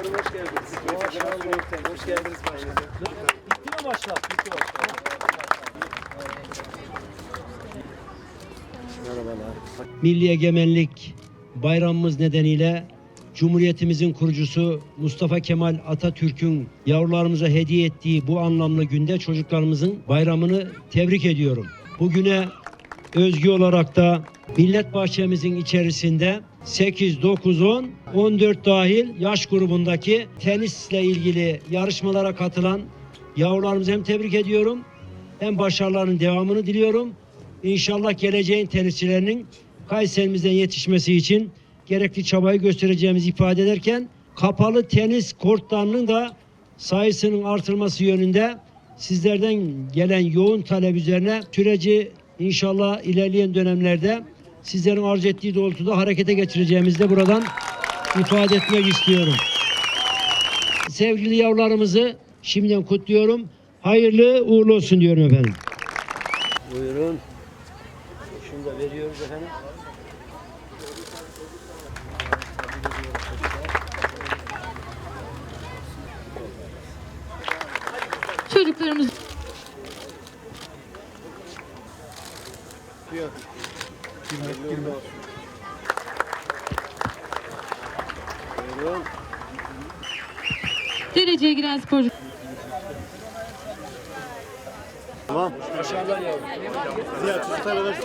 Başkanım hoş geldiniz. Hoş geldiniz başkanım. Bitti mi başla? Bitti başla. Milli Egemenlik Bayramımız nedeniyle Cumhuriyetimizin kurucusu Mustafa Kemal Atatürk'ün yavrularımıza hediye ettiği bu anlamlı günde çocuklarımızın bayramını tebrik ediyorum. Bugüne özgü olarak da Millet Bahçemizin içerisinde 8, 9, 10, 14 dahil yaş grubundaki tenisle ilgili yarışmalara katılan yavrularımızı hem tebrik ediyorum hem başarılarının devamını diliyorum. İnşallah geleceğin tenisçilerinin Kayserimizden yetişmesi için gerekli çabayı göstereceğimizi ifade ederken kapalı tenis kortlarının da sayısının artırılması yönünde sizlerden gelen yoğun talep üzerine süreci inşallah ilerleyen dönemlerde sizlerin arzu ettiği doğrultuda harekete geçireceğimizi de buradan ifade etmek istiyorum. Sevgili yavrularımızı şimdiden kutluyorum. Hayırlı uğurlu olsun diyorum efendim. Buyurun. Şunu da veriyoruz efendim. Çocuklarımız Buyurun. dereceye giren sporcu Tamam. Başarılar yavrum. Ziya ver.